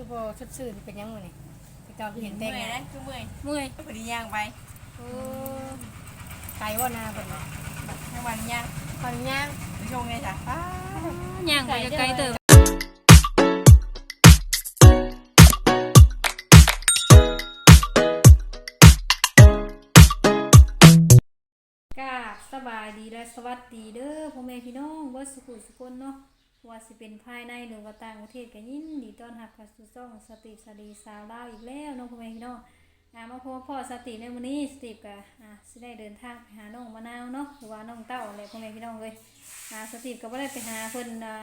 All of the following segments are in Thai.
คือบ่สดชื่นเป็นหยังมื้อนี่แต่เก่าคือเห็นแต่เมื่งอยหน้านะคือเมื่อยเมื่อยพอดีย่างไปโอ้ไกลบ่นาเพิ่นน่ะทั้งวันย่างคนย่างไปชงไงจ้ะป้าย่างไปจะไกลเติบกราบสบายดีและสวัสดีเด้อพ่อแม่พี่น้องเบ่สุขุสุคนเนาะ ว่าสิเป็นภายในหรือว่าต่างประเทศก็ยินดีต้อนรับเข้าสู่ช่องสติสดีสาวลาวอีกแล้วเนาะพ่อแม่พี่น้องอ่ามาพบพ่อสติในมื้อนี้สติก็อ่าสิได้เดินทางไปหาน้องมะนาวเนาะหรือว่าน้องเต้าอะไรพ่อแม่พี่น้องเลยอ่าสติก็บ่ได้ไปหาเพิ่นอ่า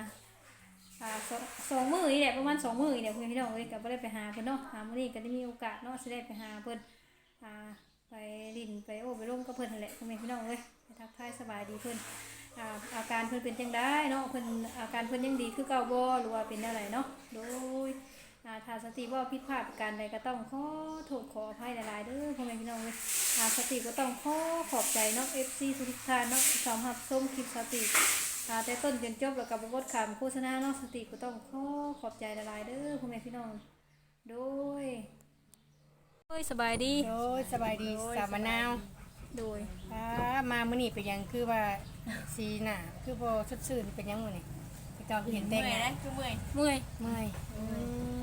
อ่าสองสองมือนี่แหละประมาณสองมือนี่แหละเพื่อนพี่น้องเอ้ยก็บ่ได้ไปหาเพิ่นเนาะหามื้อนี้ก็ได้มีโอกาสเนาะสิได้ไปหาเพิ่นอ่าไปดินไปโอ้ไปร่มกับเพิ่นนั่นแหละพ่อแม่พี่น้องเอ้ยไปทักทายสบายดีเพิ่น อ่าอาการเพิ่นเป็นจังไดเนาะเพิ่นอาการเพิ่นยังดีคือเก่าบ่หรือว่าเป็นอะไรเนาะโดยอ่าถ้าสติว่าผิดพลาดประการใดก็ต้องขอโทษขออภัยหลายๆเด้อพ่อแม่พี่น้องเอ้ยอ่าสติก็ต้องขอขอบใจเนาะ FC ทุกท่านเนาะที่สามารถชมคลิปสติอ่าแต่ต้นจนจบแล้วกับบทคำโฆษณาเนาะสติก็ต้องขอขอบใจละลายๆเด้อพ่อแม่พี่น้องโดยโดยสบายดีโอ้ยสบายดีสาวมะนาวโดยอ่ามามื้อนี้เป็นหยังคือว่า สีหน้าคือบ่สดชื่นเป็นหยังมื้อนี้แต่เก่าคือเห็นแต่เมื่งอยหน้านะคือเมื่อยเมื่อย เมื่อยอื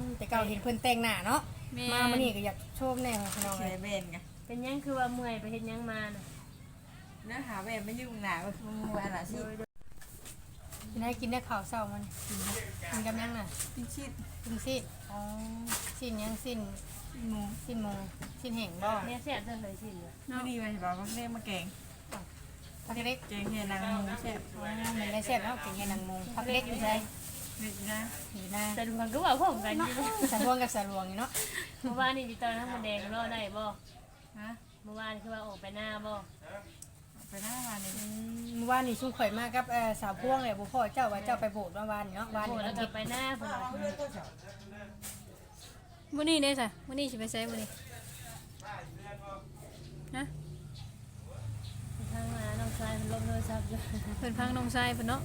มแต่เก่าเห็นเพิ่นแต่งหน้าเนาะแม่ มามื้อนี้ก็อยากโชมแน่ของพี่น้องเสีเลยยเบนกันเป็นหยังคือว่าเมื่อยไปเฮ็ดหยังมาน่ะเนื้อหาแบบไม่ยุ่งหนาก็คือมืออะไรสิกินได้กินได้ข้าวเช้ามันกินนะกินกับหยังน่ะปิ้งชีสกินซีดอ๋อซีดหยังซีดหมูซีดหมูซีดแห้งบ่ แม่แซ่บจังเลยสิเหรอไม่ดีไปใช่ป่ะก็เรียกมาแกง ผักเล็กแกงเฮนางมูแซ่บมันได้แซ่บเนาะกินแค่นางมูผักเล็กอยู่ไสเด็ดนะอยู่น้าแต่ดูกันก็ว่าพร้อมกันอยู่สะรวงกับสะรวงนี่เนาะเมื่อวานนี่ดิตอนทั้งมันแดงรอได้บ่ฮะเมื่อวานคือว่าออกไปหน้าบ่ไปหน้าวันนี้อืมเมื่อวานนี่ชุ่มข่อยมากกับสาวพ่วงเลยบ่พ่อเจ้าว่าเจ้าไปโบสถ์เมื่อวานี่เนาะวานนี้แล้วก็อาไปหน้าพุ่นน่ะมื้อนี้เด้จ้ะมื้อนี้สิไปไสมื้อนี้นะ ชายมันลงโทรศัพท์อยู่เพิ่นพังน้องชายเพิ่นเนาะ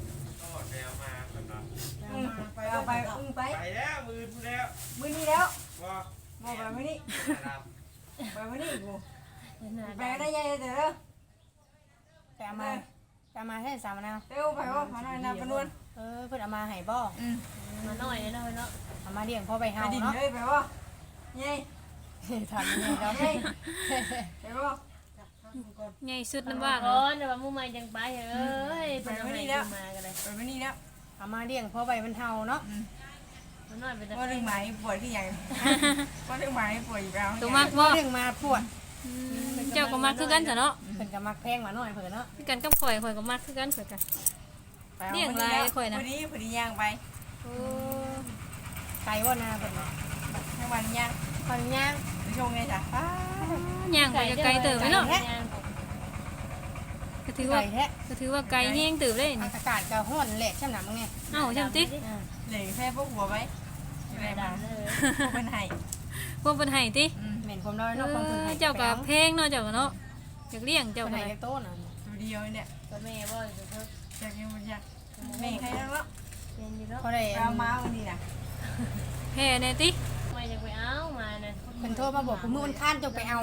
ไปเอาไปอึ้งไป ไปแล้วมือพูดแล้วมือนี้แล้วว่าโมไปมือนี้ ครับไปมือนี้กูเห็นหน้าไปได้ยังเด้อไปเอามาไปเอามาให้สาวมะนาวเร็วไปว่ามาหน่อยนะปนวนเออเพิ่นเอามาให้บ่อืมมาหน่อยเนาะเนาะเอามาเลี้ยงพ่อไปไปเฮาดินเนาะ เลยไปว่าไงถามยังไงเราไงไปว่า ใหญ่สุดน้ำว่างก่อนแต่ว่ามื้อใหม่จังไปเอ้ยเพิ่นเอาให้มากันเลยไปมือนี้แล้วเอามาเลี้ยงพ่อไปมันเฮาเนาะมาหน่อยไปแต่ว่าเรื่องหมายปวดที่ยังว่าเรื่องหมายปวดอยู่แล้วตัวมักบ่เลี้ยงมาปวดอืมเจ้าก็มักคือกันจ้ะเนาะเพิ่นก็มักแพงมาหน่อยเพิ่นเนาะคือกันกับข่อยข่อยก็มักคือกันข่อยกันเลี้ยงหลายข่อยนะพอดีพอดีย่างไปโอ้ไกลบ่นาเพิ่นเนาะทั้งวันย่างตอนย่างไปชงไงจ้ะป้า ย่างไปจะไกลเติบไหมเนาะย่างก็ถือไกลว่าแท้ก็ถือว่าไกลแห้งเติบเลยนี่อากาศก็ร้อนแหละช่ำหนักมึงเนี่ยเอ้าจังติอ่าเหล่แค่พวกหัวไว้อะไรด่ามาเลยพวกเป็นไห้พวกเพิ่นให้ติเหม็นความน้อยเอเนาะความเพิ่นอให้เจ้าก็เพลงเนาะเจ้าก็เนาะอยากเลี้ยงเจ้าเพิ่นก็ให้ได้จักโตน่ะตัวเดียวเนี่ยก็แม่บ่จะเพิ่นอยากยังมันอยากไม่ใครนั่งแล้วเป็นอยู่เนาะเขาได้เอามาวันนี้นะแพ้แน่ติไม่จะไปเอามาน่ะเพิ่นโทรมาบอกผมมื้อวันค้านจงไปเอา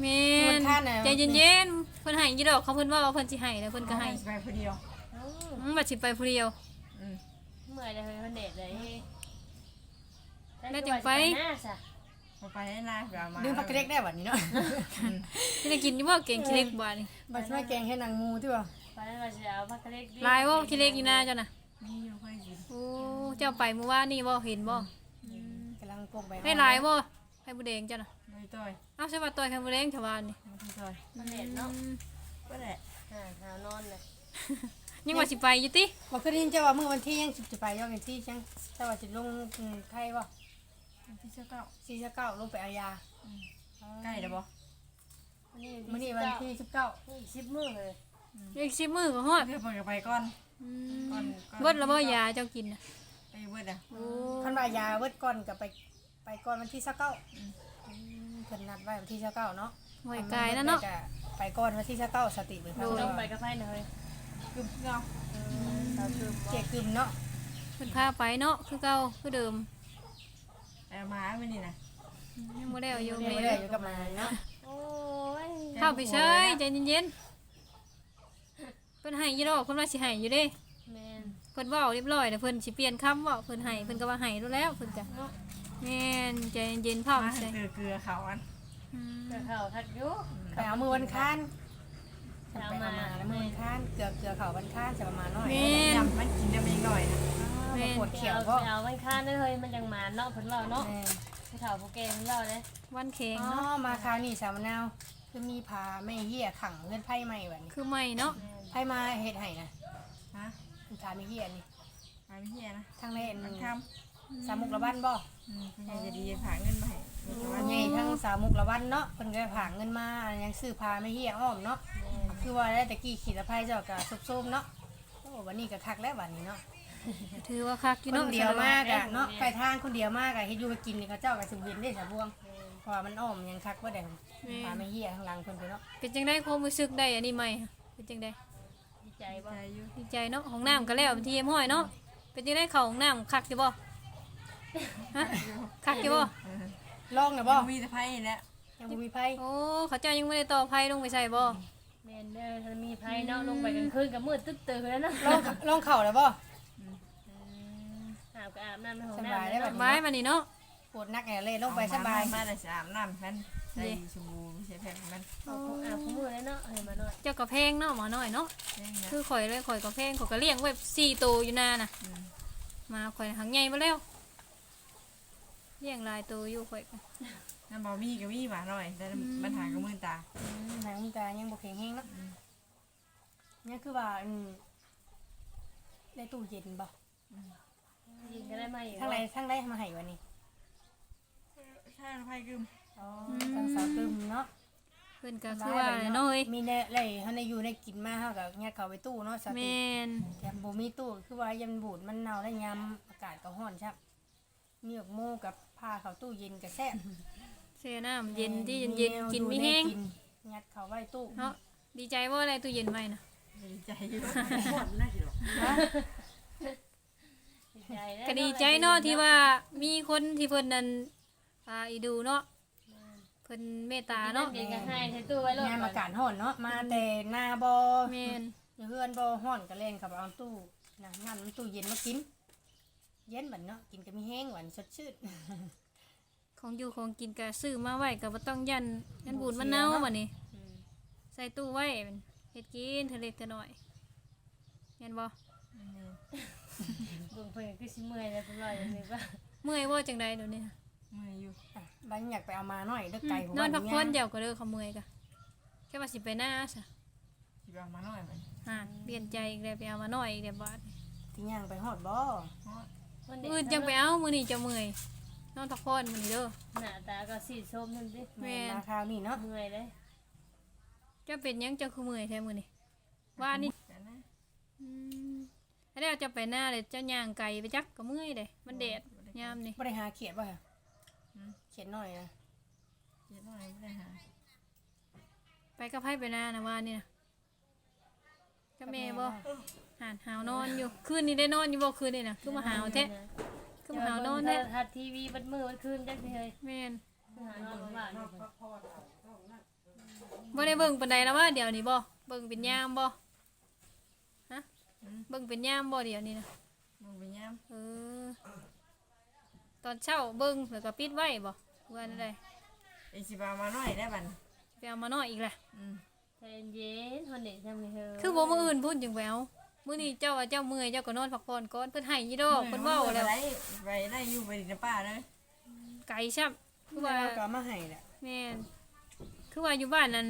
แม่มันนท่าน่ะใจเย็นๆเพิ่นให้อยู่ดอกเขาเพิ่นว่าว่าเพิ่นสิให้แล้วเพิ่นก็ให้ไปคนเดียวอืมอืมบัดสิไปผู้เดียวอืมเมื่อยจะเฮ้ยมันเด็ดเลยแล้วจึงไปหน้าซะมาไปให้นายเอามาดึงผักเล็กได้บัดนี้เนาะสิได้กินอยู่บ่เก่งขี้เล็กบ่นี่บัดสิมาแกงให้นางงูที่ว่าไปแล้วเราจะเอาพักเล็กดิลายบ่ขี้เล็กอยู่หน้าเจ้าน่ะมีอยู่ค่อยกินโอ้เจ้าไปเมื่อวานนี่บ่เห็นบ่กำลังปลูกใบให้หลายบ่ให้บุแดงเจ้าน่ะไม่ต่อย เอาใช่ว่าต่อยให้บุแดงชาวบ้านนี่ไม่ต่อยมันเด็ดเนาะ อืมก็แหละอ่าหานอนเลยยังว่าสิไปอยู่ติบ่เคยได้ยินเจ้าว่ามื้อวันที่ยังสิไปยอกันที่จังเจ้าว่าสิลงอืมไทยบ่ที่เจ้าเก้า49ลงไปเอายาใกล้แล้วบ่มื้อนี้วันที่19นี่สิบมื้อเลยอีก10มื้อก็ฮอดเดี๋ยวผมจะไปก่อน อืก่อนมก่อน เบิดแล้วบ่ยาเจ้ากินน่ะไปเบิดอะโอ้คันว่ายาเบิดก่อนก็ไป ไปก่อนวันที่29อืม เพิ่นนัดไว้วันที่29เนาะห่วยกายแล้วเนาะ ไปก่อนวันที่29สติเบิ่งโดยต้องไปกับไฟหน่อยกึ่มเงาเจกึมเนาะเพิ่นพาไปเนาะคือเก่าคือเดิมไปเอามาไม่นี่นะยังบ่ได้เอาอยู่ยังแม่ไม่ได้อยู่กับมาเนาะโอ้ยเข้าไปเฉยใจเย็นๆเพิ่นให้อยู่ดอกเพิ่นว่าสิให้อยู่เด้แม่นเพิ่นเว้าเรียบร้อยแล้วเพิ่นสิเปลี่ยนคำเว้าเพิ่นให้เพิ่นก็ว่าให้รู้แล้วเพิ่นก็ แม่นใจเย็นๆเข้าไปมาใส่เกลือเกลือเขาอันอืมจะเข้าทักอยู่ไปเอามือวันค้านเอาไปมาเอามาแล้วมือวันค้านเกลือเกลือเขาวันค้านจะประมาณน้อยแม่นยำมันกินได้ไม่หน่อยนะมาปวดไปเขียวเอาก็ไปเอามันค้านเด้อเฮ้ยมันจังหมาเนาะเพิ่นเว้าเนาะแม่ผู้เฒ่าผู้แก่เพิ่นเว้าเด้วันแข็งอ๋อเนาะมาคราวนี้สาวมะนาวคือมีพาไม่เหี้ยขังเงินไพ่ใหม่แบบนี้คือใหม่เนาะไพ่มาเฮ็ดให้นะฮะมีพาไม่เหี้ยนี่ มาไม่เฮียนะทางเล่นมันท สามมุกละวันบ่ำอืมคุณยายจะดีผ่าเงินมาให้มีแต่ว่าใหญ่ทั้งสามมุกละวันเนาะเพิ่นก็ผางเงินมายังซื้อพาไม่เหี้ยอ้อมเนาะคือว่าได้ตะกี้ขี่ตะไคร้เจ้าก็ซุบๆเนาะโอ้วันนี้ก็คักแล้ววันนี้เนาะถือว่าคักอยู่คเนาะนเดียวมากอะเนาะไปทางคนเดียวมากอะเฮ็ดอยู่ไปกินนี่เขาเจ้าก็สิบ่เห็นได้สะบวงเพราะว่ามันอ้อมยังคักบ่ได้พาไม่เหี้ยข้างหลังเพิ่นไปเนาะเป็นจังได๋ความรู้สึกได้อันนี้ใหม่ค่ะเป็นจังได๋ดีใจบ่ใจอยู่ดีใจเนาะของน้ำก็แล้วเป็นทีเอ็มห้อยเนาะเป็นจังได๋เข้าของน้ำคักอยู่บ่ ฮะคักอยู่บ่ลองน่ะบ่มีแต่ไพ่แล้วยังบ่มีไผโอ้เขาเจ้ายังไม่ได้ต่อไผลงไปใส่บ่แม่นเด้อถ้ามีไผเนาะลงไปกลางคืนก็มืดตึ๊ดตื่นแล้วเนาะลองลองเข้าแล้วบ่อาบก็อาบน้ำในห้องสน้ำบายได้เนาะบัดไม้มานี่เนาะปวดนักแน่เลยลงไปสบายมาแต่สามน้ำมันใส่ชมพูใส่แผ่นมันเอาของอาบของมือเลยเนาะให้มาหน่อยเจ้าก็แพงเนาะหมอน้อยเนาะเองนะคือข่อยเลยข่อยก็แพงข่อยก็เลี้ยงไว้สี่ตัวอยู่นาน่ะมมาข่อยหังใหญ่มาแล้ว เลี้ยงหลายตัวอยู่ข่อยก็น้ำบอมี่กับมี่หมาหน่อย แต่ปัญหากับมือตาอืมทางมึงตายังบ่แข็งแรงเนาะเนี่ยคือว่าอืมได้ตู้เย็นบ่ยิงก็ได้มาอีกทางไหนทางใดมาให้วันนี้ถ้าไพ่กึมอ๋อทางสาวตึมเนาะเพิ่นก็คือว่าเนาะเอ้ยมีแน่เลยเฮาได้อยู่ได้กินมาเฮาก็ยัดเข้าไปตู้เนาะสาวตึแม่มนแต่บ่มีตู้คือว่ายันบูดมันเน่าได้ยามอากาศก็ร้อนครับมีหยกโมกับ ผ้าเข้าตู้เย็นก็แซ่บเสียน้ำเย็นที่เย็นๆกินมีแห้งกินยัดเข้าไว้ตู้เนาะดีใจว่าอะไรตู้เย็นไว้นะดีใจอยู่ดีใจเด้อก็ดีใจเนาะที่ว่ามีคนที่เพิ่นนั่นอ่าอีดูเนาะเพิ่นเมตตาเนาะเย็นก็ให้ใส่ตู้ไว้โลดยามอากาศร้อนเนาะมาแต่หน้าบ่แม่นอยู่เฮือนบ่ฮ้อนก็เล่นกับเอาตู้น้ำน้ำตู้เย็นมากิน เย็นบัดเนาะกินก็มีแห้งหวานสดชื่น ของอยู่ของกินก็ซื้อมาไว้ก็บ่ต้องยันยันบูดมันเน่าบัดนี้ใส่ตู้ไว้เฮ็ดกินเทอเล็กเทอน้อยเห็นบ่เบิ่งเพิ่นคือสิเมื่อยแล้วเพิ่นว่าอย่างนี้ว่าเมื่อยบ่จังใดเดี๋ยวนี้เมื่อยอยู่อะบัดอยากไปเอามาหน่อยเด้ออืมไก่หัวนอนพักผ่อนย่างเดี๋ยวก็เด้อเขาเมื่อยก็แค่ว่าสิไปหน้าซะที่เอามาหน่อยมันอ่าเปลี่ยนใจอีกแล้วไปเอามาหน่อยอีกแล้วบาดที่ย่างไปฮอดบ่ มันเด็กมื้อจังไปเอามื้อนี้จะเมื่อยนอนพักผ่อนมื้อนี้เด้อ หน้าตาก็สีส้มนั่นดิแม่นมาคราวนี้เนาะเมื่อยเลยเจะเป็นหยังเจ้าคือเมื่อยแท้มื้อนี้ว่านี่แต่นะอืมแล้วเจะไปหน้าเลยเจ้าย่างไก่ไปจักก็เมื่อยเด้มันแดดยามนี่บ่ได้หาเขียดบ่ค่ะเขียดหน่อยนะเจ็ดหน่อยไม่ได้หาไปกับไผไปหน้านะว่านี่นะ กับแม่บ่หานหาวนอนอยู่คืนนี้ได้นอนอยู่บ่คืนนี้นะคือมาหาวแท้คือมาหาวนอนแท้ทัดทีวีบัดมือบัดคืนจักสิเฮ้ยแม่นหานอนบ้านอยู่บ่ได้เบิ่งปานใดแล้วว่าเดี๋ยวนี้บ่เบิ่งเป็นยามบ่ฮะเบิ่งเป็นยามบ่เดี๋ยวนี้นะมึงไปย่เออตอนเช้าเบิ่งแล้วก็ปิดไว้บ่ว่านั่นได้ำไอสิบามาหน่อยได้บันไปเอามาน้อยอีกแหละอืม ใจเย็นคนเด็กทำนี่เฮ้ยคือบ่มื้ออื่นพุ่นจังไปเอามื้อนี้เจ้าว่าเจ้าเมื่อยเจ้าก็นอนพักผ่อนก่อนเพิ่นให้ยี่ดอกเพิ่นเว้าแล้วไปไปได้อยู่ไปดินป้าเลยไก่ซับคือว่าว่าก็เอามาให้แหละแม่นคือว่าอยู่บ้านนั้น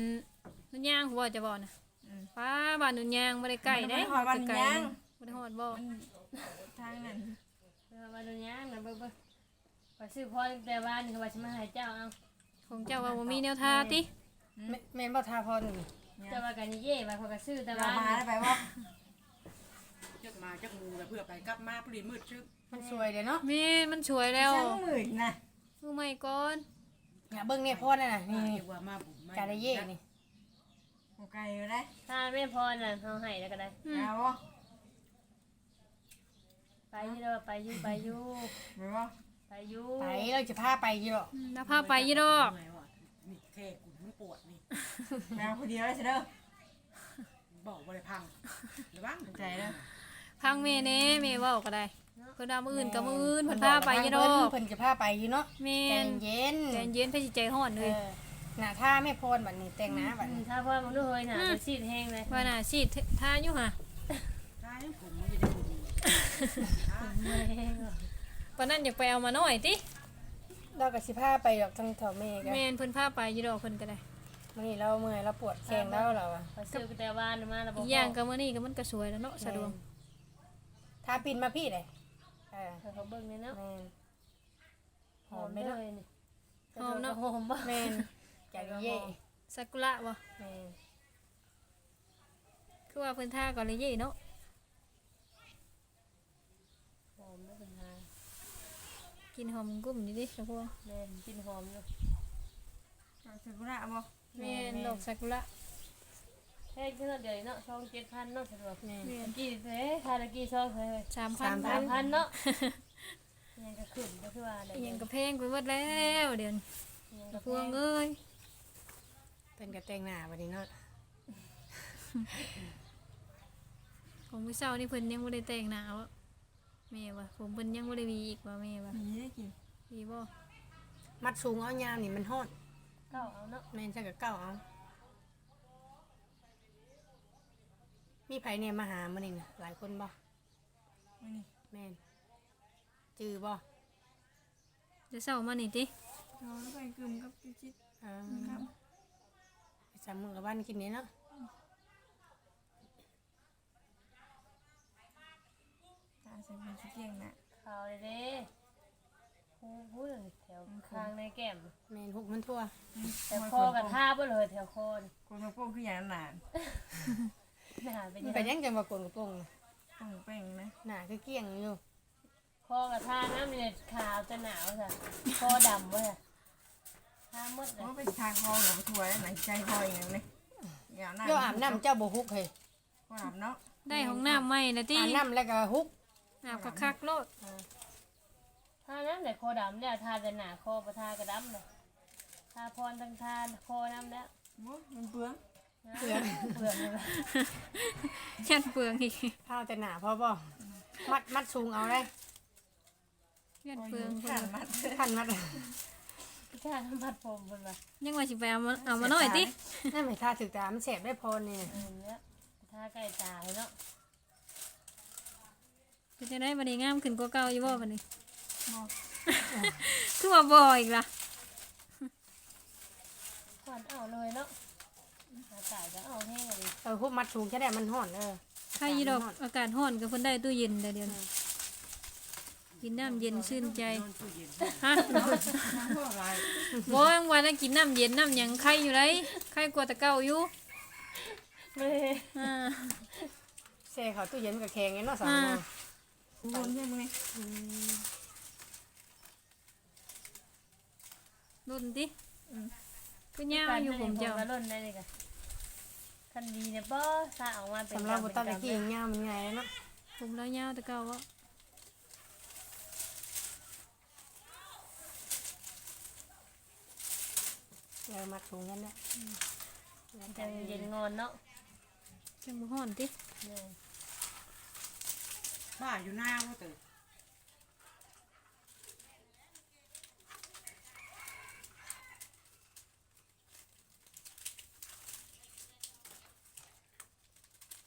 นุ่นยางหัวจะบ่นะฟ้าบ้านนุ่นยางบ่ได้ใกล้เด้หอยวันไกลย่างบ่ได้ฮอดบ่ทางนั้นเออมาดูย่างนะเบิ่งเบิ่งไปซื้อพอแต่บ้านก็ว่าสิมาให้เจ้าเอาของเจ้าว่าบ่มีแนวทาติแม่แม่นบ่ทาพรนี่เจ้าว่ากันเย่ว่าเขาก็ซื้อแต่เราบ้านมาได้ไปว่าจักมาจักมูแล้วเพื่อไปกลับมาพอดีมืดชึบมันสวยเด้เนาะแม่นมันสวยแล้วช่างมืดนะมือใหม่ก่อนเนี่ยเบิ่งเนี่ยพ่อนั่นน่ะนี่เรียกว่ามาบุมกาได้เย่นี่โอเคอยู่ได้ถ้าไม่พอน่ะเฮาให้แล้วก็ได้ เอาวะไปอยู่เด้อไปอยู่ไปอยู่ไปว่าไไปอยู่ไปเราจะพาไปอยู่หรอกอืมแล้วพาไปยี่ดอกเหนื่อยว่ะนี่แค่กูมันปวดนี่ แมวคนเดียวเลยเด้อบอกว่าได้พังหรือบ้างใจเด้อพังเมเน่เมเว้าก็ได้ เพิ่นเอามืออื่นกับมืออื่นเพิ่นพาไปยี่ดอกเพิ่นจะพาไปอยู่เนาะแม่ใจนเย็นใจเย็นไปสิใจฮ้อนเอเลยอหน้าท่าไม่พรบัดนี้แต่งหน้าบัดอืมนี้ถ้าพ่อมึงดูเฮ้ยน่ะไปซีดแห้งเลยว่าน่ะสิทาอยู่ห่ะใช่ผมมันจะได้บุญเมื่อยแห้งเหรอปานนั้นอยากไปเอามาหน่อยติเราก็สิพาไปดอกทั้งเฒ่าแม่กันแม่นเพิ่นพาไปยี่ดอกเพิ่นก็ได้ มื้อนี้เราเมื่อยเราปวดแข้งแล้วเราอะไปซื้อไปแต่บ้านมาแล้วบออีกกอย่างก็มื้อนี้ก็มันก็สวยแล้วเนาะสะดวกถ้าปินมาพี่เลยเออเขาเขาเบิ่งเนี่ยเนาะแม่นหอมได้เลยนี่หอมเนาะหอมบ่แม่นจากเย่ซากุระบ่แม่นคือว่าเพิ่นทาก่อนเลยเย่เนาะหอมไม่เป็นไรกินหอมกุ้มนี่ดิทุกคนแม่นกินหอมอยู่เอาถึงกุหลาบบ่ แม่นดอกซากุระแค่เท่าเดียวเนาะช่องเจ็ดพันเนาะสะดวกแม่นแม่นกี่เซ่ทานกี่ช่องเลย3,000 3,000สามพันเนาะยังก็ขึ้นก็คือว่าอะไรอิหยังก็แพงไปหมดแล้วเดี๋ยวนี้ยังตะก็พวงเอ้ยเพิ่นก็แต่งหน้าบัดนี้เนาะของมื้อเช้านี่เพิ่นยังบ่ได้แต่งหน้าเอาอะแม่ว่าผมเพิ่นยังบ่ได้มีอีกว่าแม่ว่ามีได้กินดีบ่มัดสูงเอายามนี่มันฮอด เก้าเอาเนาะแม่นจังก็เก้าเอา มีไผเนี่ยมาหามื้อนี้น่ะหลายคนบ่มื้อนี้แม่นจือบ่เดี๋ยวเช้ามานี่ติเราไปกึมกับจิ๊จิตอ่าครับไปสามมื้อกับวันกินนี่เนาะตาใส่เป็นสิเกียงน่ะข่าวเลยเด้ พูพูดแถวคางในแก้ม แม่นหุกมันทั่วแถวคอกับท่าบ่เลยแถวคอนี่คนมาโป้งคืออย่างนั้นน่ะหน้าเป็นมันยังก็ไงยังจะมากวนกระโปรงน่ะโป้งแป้งนะหน้าคือเกลี้ยงอยู่คอกับท่าน้ำเนี่ยขาวจะหนาวจ้ะคอดำวะจ้ะท่ามืดเลโอ้ยไปทางคอหนูถวยหนังใจคออย่างนี้อย่าหน้าเจ้าอาบน้ำเจ้าบ่ฮุกเฮ้ยอาบเนาะได้ของน้ำใหม่แล้วติอาบน้ำแล้วก็ฮุกอาบคักๆโลด ท่าน้ำแต่คอดำเนี่ยท่าจะหนาคอประทากระดำเลยท่าพรทั้งท่าคอน้ำแล้วโอ้มันเปลืองเปลืองเปลือกเลยยันเปลืองอีกข้าวแต่หนาพอบ่มัดมัดสูงเอาได้ยันเปลืองผ่านมัดพันมัดท่าน้ำผัดผมเป็นแบบยังว่าสิไปเอามาเอามาหน่อยตินั่นไม่ท่าถึกตามันแสบได้พอนี่เออเนี่ยท่าใกล้ตายเนาะเป็นจังได๋บัดนี้งามขึ้นกว่าเก่าอยู่บ่บัดนี้บ่ คือว่าบ่อีกล่ะควันเอาเลยเนาะอากาศก็เอาแห้งเลยเออฮุกมัดสูงจะได้มันห่อนเออใครอีดอกอากาศร้อนก็เพิ่นได้ตู้เย็นแต่เดี๋ยวนี้กินน้ำเย็นชื่นใจนอนตู้เย็นฮะทางพวกอะไรบ่ยังว่าได้กินน้ำเย็นน้ำหยังไข่อยู่ไดไข่กว่าแต่เก่าอยู่ไม่อ่าแช่เขาตู้เย็นกับแข็งไงเนาะสามอ่านาบนใช่ไหม รุ่นติคือยาวอยู่ผมเจ้ากระล่นได้เลยกันคันดีเนี่ยป้อสาออกมาเป็นสำหรับบุตรตะกี้ยาวมันไงเนาะผมแล้วยาวแต่เก่าบ่เออมัดสูงกันเนี่ยจะเย็นงอนเนาะจังบ่ฮ้อนติเนี่ยบ้าอยู่หน้าว่าเตอ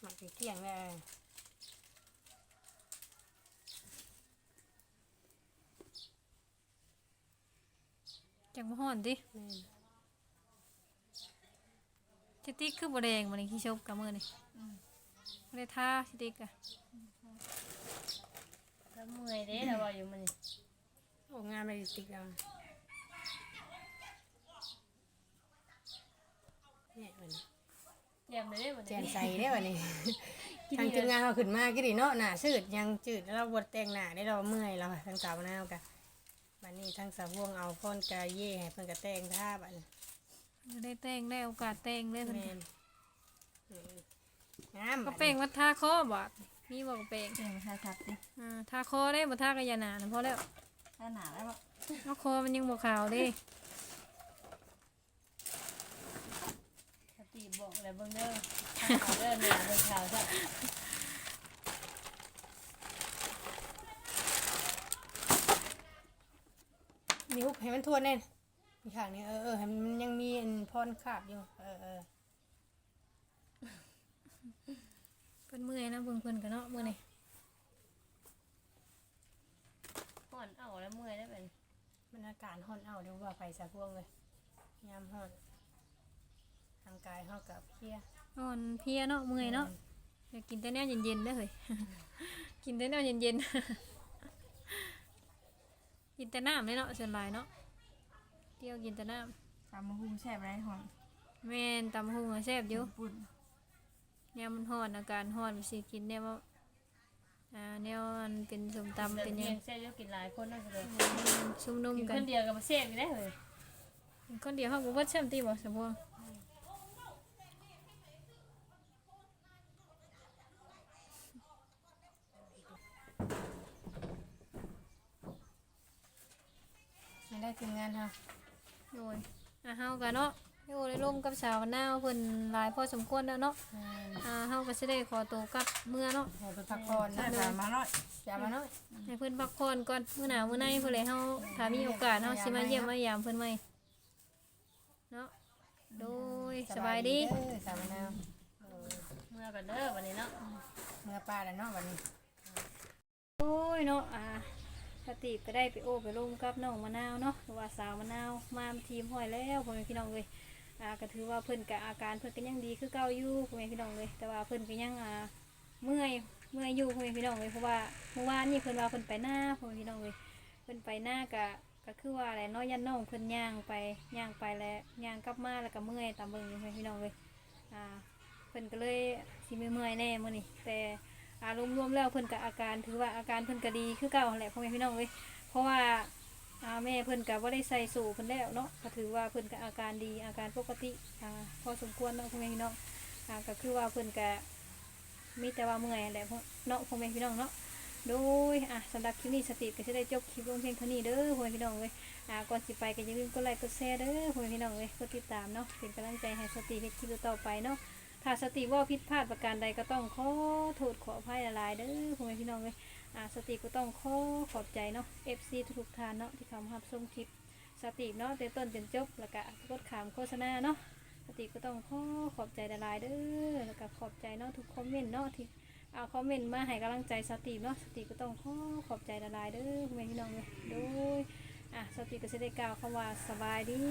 มัดเที่ยงเลยจังบ่ฮ้อนติแม่นสติ๊กคือบ่แดงบัดนี้ขี้ชบกับมือนี่บ่ได้ทาสติ๊กอะแล้วเมื่อยเด้เราว่าอยู่มันนี่โอ้งานไม่ได้ติดแล้วเนี่ยมัน เยี่ยมเลยเด้มันแจนใส่ได้วันนี้ ทางทีมงานเขาขึ้นมาก็ดีเนาะหน้าชืดยังจืดเราบดแต่งหน้าได้เราเมื่อยเราทั้งสาวมะนาวกันบันนี้ทั้งสาววงเอาพ่นกาเย่ให้เพิ่นกระแต่งท่าบัดนี้บ่ได้แต่งได้โอกาสแต่งเลยเพิ่นแม่นอืมงามก็แป้งว่าทาคอบ่มีบ่ก็แป้งเกียงชาชัดดิอ่าทาคอได้บ่ทากะยาหนานะพอแล้วทถ้าหนาแล้วบ่เอาคอมันยังบ่ขาวเด้ สติ บอกแล้วเบิ่งเด้อถ้าเอาเด้อเนี่ยเบิ่งข่าวซะนิ้วให้มันทั่วแน่นมีข้างนี้เออเออให้มันยังมีอันพรขาบอยู่ เออเออเพิ่นเมื่อยนะเบิ่งเพิ่นกันเนาะมื้อนี้ห่อนเอาแล้วเมื่อยได้เป็นมันอาการห่อนเอาเดี๋ยวว่าไฟสะพวงเลยยามห่อน ทางกายเฮากับเพลียอ่อนเพลียเนาะเมื่อยเนาะอยากกินแต่แนวเย็นๆเด้อเฮ้ยกินแต่แนวเย็นๆ กินแต่น้ำเลยเนาะส่วนหลายเนาะเที่ยวกินแต่น้ำตามมาหุ้มแช่ไรหอนแม่นตำหุงอะแซ่บอยู่ปุ่นแนวมันฮ้อนอาการฮ้อนไปสิกินแนวว่าอ่าแนวมันเป็นสมตำเป็นหเลี้ยัยงงเส้นแล้วกินหลายคนนั่นเลยซุ่มนุ่มกินกัคนนเดียวกับมาเสียบอยู่ได้เลยคนเดียวเฮาก็บ่แซ่บติบ่สมพวง ไม่ได้ทีมงานเฮาโดยอะเฮาก็เนาะอยู่ได้ร่วมกับสาวมะนาวเพิ่นหลายพอสมควรแล้วเนาะแม่นอ่าเฮาก็สิได้ขอตัวกลับเมื่อเนาะให้ไปพักผ่อนใช่นะตามมาหน่อยอย่ามาเนาะให้เพิ่นพักผ่อนก่อนมื้อหน้ามื้อในเพิ่นเลยเฮาถ้ามีโอกาสเฮาสิมาเยี่ยมมายามเพิ่นใหม่เนาะโดยสบายดีเด้อสาวมะนาวเออเมื่อกันเด้อวันนี้เนาะ เมื่อป้าแล้วเนาะวันนี้ โอ้ยเนาะอ่า สติก็ได้ไปโอ้ไปร่มกับน้องมะนาวเนาะหรือว่าสาวมะนาวมาทีมห้อยแล้วพ่อแม่พี่น้องเลยอ่าก็ถือว่าเพิ่นกับอาการเพิ่นก็ยังดีคือเก่าอยู่พ่อแม่พี่น้องเลย แต่ว่าเพิ่นก็ยังอ่าเมื่อยเมื่อยอยู่พ่อแม่พี่น้องเลยเพราะว่าเมื่อวานนี่เพิ่นว่าเพิ่นไปหน้าพ่อแม่พี่น้องเลยเพิ่นไปหน้าก็ก็คือว่าอะไรนาะยันน้องเพิ่นย่างไปย่างไปแล้วย่างกลับมาแล้วก็เมื่อยตามเบิ่งอยู่พ่อแม่พี่น้องเลยอ่าเพิ่นก็เลยสิเมื่อยแน่มื้อนี้แต่ อารมณ์รวมๆแล้วเพิ่นกับอาการถือว่าอาการเพิ่นก็ดีคือเก่าแหละพ่อแม่พี่น้องเว้ยเพราะว่าอาแม่เพิ่นก็บ่ได้ใส่สูเพิ่นแล้วเนาะก็ถือว่าเพิ่นก็อาการดีอาการปกติอ่าพอสมควรเนาะพ่อแม่พี่น้องอ่าก็คือว่าเพิ่นก็มีแต่ว่าเมื่อยแหละเนาะพ่อแม่พี่น้องเนาะโดยอะสำหรับคลิปนี้สติก็จะได้จบคลิปลงเพียงเท่านี้เด้อพ่อแม่พี่น้องเว้ยอ่าก่อนสิไปก็อย่าลืมกดไลค์กดแชร์เด้อพ่อแม่พี่น้องเว้ยกดติดตามเนาะเป็นกำลังใจให้สติเฮ็ดคลิปต่อไปเนาะ ถ้าสติว่าผิดพลาดประการใดก็ต้องขอโทษขออภัยหลายๆเด้อพ่อแม่พี่น้องเลยอ่าสติก็ต้องขอขอบใจเนาะ FC ทุกๆท่านเนาะที่เข้ามารับชมคลิปสติเนาะแต่ต้นจนจบแล้วก็กดขามโฆษณาเนาะสติก็ต้องขอขอบใจหลายๆเด้อแล้วก็ขอบใจเนาะทุกคอมเมนต์เนาะที่เอาคอมเมนต์มาให้กำลังใจสติเนาะสติก็ต้องขอขอบใจหลายเด้อพ่อแม่พี่น้องเลยโดยอะสติก็จะได้กล่าวคำว่าสบายดี